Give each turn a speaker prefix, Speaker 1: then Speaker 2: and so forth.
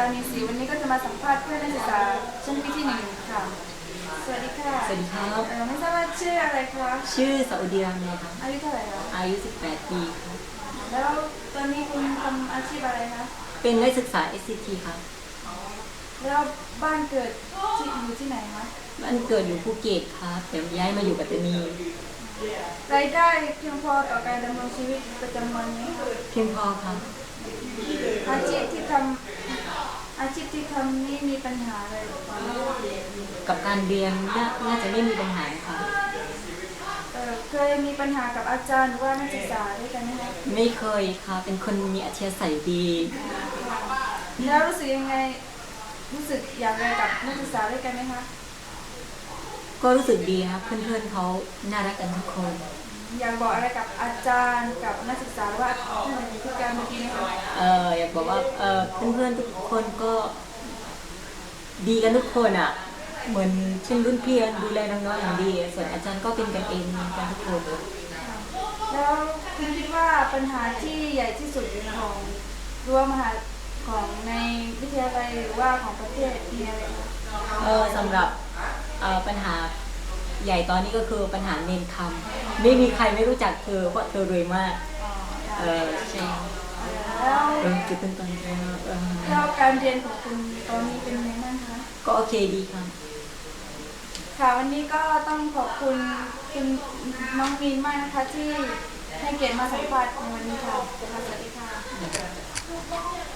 Speaker 1: ตานีศรีวันนี้ก็จะมาสัมภาษณ์เพื่อนนักศึกษาชั้นปีที่หนึ่งค่ะ สวัสดีค่ะ
Speaker 2: สวัสดีครับ
Speaker 1: เอ่อไม่ทราบว่าชื่ออะไรคะ
Speaker 2: ชื่อสาวเดียมนะครับ
Speaker 1: อายุเท่าไหร่คะ
Speaker 2: อายุ 18 ปีครับ
Speaker 1: แล้วตอนนี้คุณทำอาชีพอะไรคะ
Speaker 2: เป็นนักศึกษา SCT ครับ
Speaker 1: แล้วบ้านเกิดที่อยู่ที่ไหนคะ
Speaker 2: บ้านเกิดอยู่ภูเก็ตครับแต่ย้ายมาอยู่ปัตตานี
Speaker 1: รายได้เพียงพอต่อการดำรงชีวิตประจำวันไหมคะ
Speaker 2: เพียงพอครับ
Speaker 1: อาชีพที่ทำ อาชีพที่ทำนี่มีปัญหาอะไรหรือเปล่า
Speaker 2: กับการเรียนน่าน่าจะไม่มีปัญหาครับ
Speaker 1: เอ่อเคยมีปัญหากับอาจารย์หรือว่านักศึกษาด้วยกันไหมคะ
Speaker 2: ไม่เคยครับเป็นคนมีอัธยาศัยดี
Speaker 1: แล้วรู้สึกยังไง รู้สึกอย่างไรกับนักศึกษาด้วยกันไหมคะ
Speaker 2: ก็รู้สึกดีครับเพื่อนๆเขาน่ารักกันทุกคน
Speaker 1: อยากบอกอะไรกับอาจารย์กับนักศึกษาหรือว่าท่านผู้การเมื่อกี้ไหมคะ
Speaker 2: เอออยากบอกว่าเออเพื่อนๆทุกคนก็ ดีกันทุกคนอะ เหมือนเช่นรุ่นพี่ดูแลน้องๆอย่างดี ส่วนอาจารย์ก็เป็นกันเองกันทุกคน
Speaker 1: แล้วคุณคิดว่าปัญหาที่ใหญ่ที่สุดของรั้วมหาของในวิทยาลัยหรือว่าของประเทศมีอะไรคะ
Speaker 2: เออสำหรับเอ่อปัญหา ใหญ่ตอนนี้ก็คือปัญหาเนนคำไม่มีใครไม่รู้จักเธอเพราะเธอรวยมาก
Speaker 1: อ๋อค่ะ
Speaker 2: เออใช่
Speaker 1: แล้ว
Speaker 2: เออจุดเป็นตอนนี้เออ
Speaker 1: แล้วการเรียนของคุณตอนนี้เป็นยังไงบ้างคะ
Speaker 2: ก็โอเคดีครับ
Speaker 1: ค่ะวันนี้ก็ต้องขอบคุณคุณน้องมีนมากนะคะที่ให้เกียรติมาสัมภาษณ์ในวันนี้ค่ะสวัสดีค่ะ